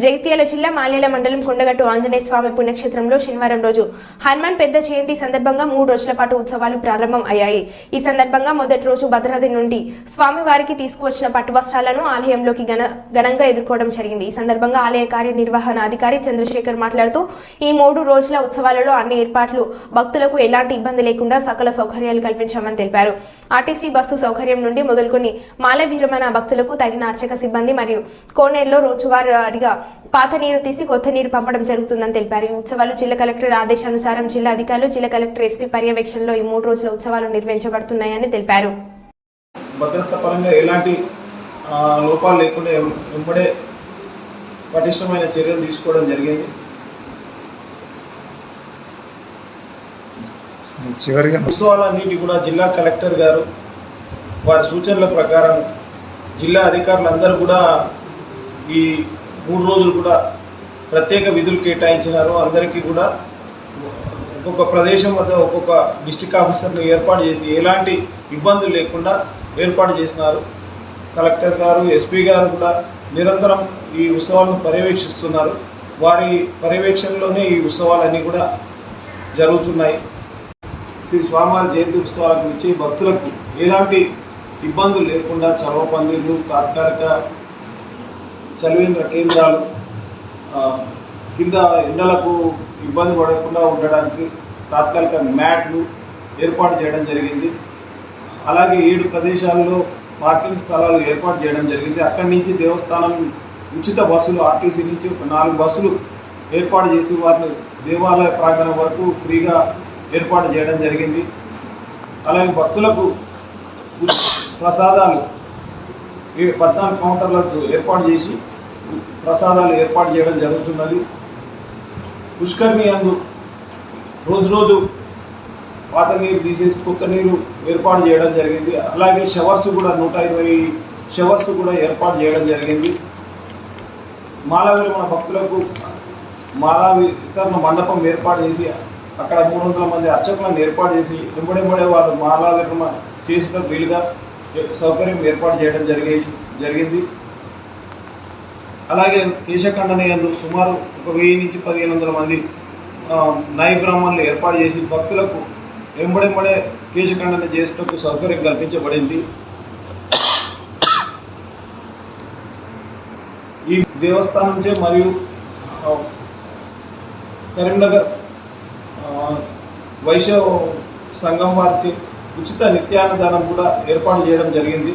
జగిత్యాల జిల్లా మాల్యాల మండలం కొండగట్టు ఆంజనేయ స్వామి పుణ్యక్షేత్రంలో శనివారం రోజు హనుమాన్ పెద్ద జయంతి సందర్భంగా మూడు రోజుల పాటు ఉత్సవాలు ప్రారంభం అయ్యాయి. ఈ సందర్భంగా మొదటి రోజు భద్రాద్రి నుండి స్వామివారికి తీసుకువచ్చిన పట్టు వస్త్రాలను ఆలయంలోకి ఘన ఘనంగా ఎదుర్కోవడం జరిగింది. ఈ సందర్భంగా ఆలయ కార్యనిర్వహణ అధికారి చంద్రశేఖర్ మాట్లాడుతూ ఈ మూడు రోజుల ఉత్సవాలలో అన్ని ఏర్పాట్లు భక్తులకు ఎలాంటి ఇబ్బంది లేకుండా సకల సౌకర్యాలు కల్పించామని తెలిపారు. ఆర్టీసీ బస్సు సౌకర్యం నుండి మొదలుకొని మాల విరమణ భక్తులకు తగిన అర్చక సిబ్బంది మరియు కోనేరులో రోజువారీగా పాత నీరు తీసి కొత్త నీరు పంపడం జరుగుతుందని తెలిపారు. ఈ ఉత్సవాలు జిల్లా కలెక్టర్ ఆదేశానుసారం జిల్లా అధికారులు జిల్లా కలెక్టర్ ఎస్పీ పర్యవేక్షణలో ఈ మూడు రోజుల ఉత్సవాలు నిర్వహించబడుతున్నాయని తెలిపారు. భద్రత పరంగా ఎలాంటి లోపాలు లేకుండా వెంబడే పటిష్టమైన చర్యలు తీసుకోవడం జరిగింది. చివరిగా ఉత్సవాలన్నిటి కూడా జిల్లా కలెక్టర్ గారు వారి సూచనల ప్రకారం జిల్లా అధికారులందరూ కూడా ఈ మూడు రోజులు కూడా ప్రత్యేక విధులు కేటాయించినారు. అందరికీ కూడా ఒక్కొక్క ప్రదేశం వద్ద ఒక్కొక్క డిస్టిక్ ఆఫీసర్ని ఏర్పాటు చేసి ఎలాంటి ఇబ్బందులు లేకుండా ఏర్పాటు చేసినారు. కలెక్టర్ గారు ఎస్పీ గారు కూడా నిరంతరం ఈ ఉత్సవాలను పర్యవేక్షిస్తున్నారు. వారి పర్యవేక్షణలోనే ఈ ఉత్సవాలన్నీ కూడా జరుగుతున్నాయి. శ్రీ స్వామివారి జయంతి ఉత్సవాలకు ఇచ్చే భక్తులకు ఎలాంటి ఇబ్బందులు లేకుండా చలవ పందిళ్ళు తాత్కాలిక చలివేంద్ర కేంద్రాలు కింద ఎండలకు ఇబ్బంది పడకుండా ఉండడానికి తాత్కాలిక మ్యాట్లు ఏర్పాటు చేయడం జరిగింది. అలాగే ఏడు ప్రదేశాల్లో పార్కింగ్ స్థలాలు ఏర్పాటు చేయడం జరిగింది. అక్కడి నుంచి దేవస్థానం ఉచిత బస్సులు ఆర్టీసీ నుంచి ఒక నాలుగు బస్సులు ఏర్పాటు చేసి వారిని దేవాలయ ప్రాంగణం వరకు ఫ్రీగా ఏర్పాటు చేయడం జరిగింది. అలాగే భక్తులకు ప్రసాదాలు ఈ పద్నాలుగు కౌంటర్లకు ఏర్పాటు చేసి ప్రసాదాలు ఏర్పాటు చేయడం జరుగుతున్నది. పుష్కర్ణి అందు రోజు రోజు పాత నీరు తీసేసి కొత్త నీరు ఏర్పాటు చేయడం జరిగింది. అలాగే షవర్స్ కూడా నూట ఇరవై షవర్స్ కూడా ఏర్పాటు చేయడం జరిగింది. మాలా మన భక్తులకు మాలా వితరణ మండపం ఏర్పాటు చేసి అక్కడ మూడు వందల మంది అర్చకులను ఏర్పాటు చేసి ఎంబడెంబడే వాళ్ళు మాలా విరమణ చేసిన వీలుగా సౌకర్యం ఏర్పాటు చేయడం జరిగే జరిగింది. అలాగే కేశఖండన యందు సుమారు ఒక వెయ్యి నుంచి పదిహేను వందల మంది నాయ బ్రాహ్మణులు ఏర్పాటు చేసి భక్తులకు వెంబడెంబడే కేశఖండన చేసేటప్పుడు సౌకర్యం కల్పించబడింది. ఈ దేవస్థానం చే మరియు కరీంనగర్ వైశ్య సంఘం వారిచే ఉచిత నిత్యాన్నదానం కూడా ఏర్పాటు చేయడం జరిగింది.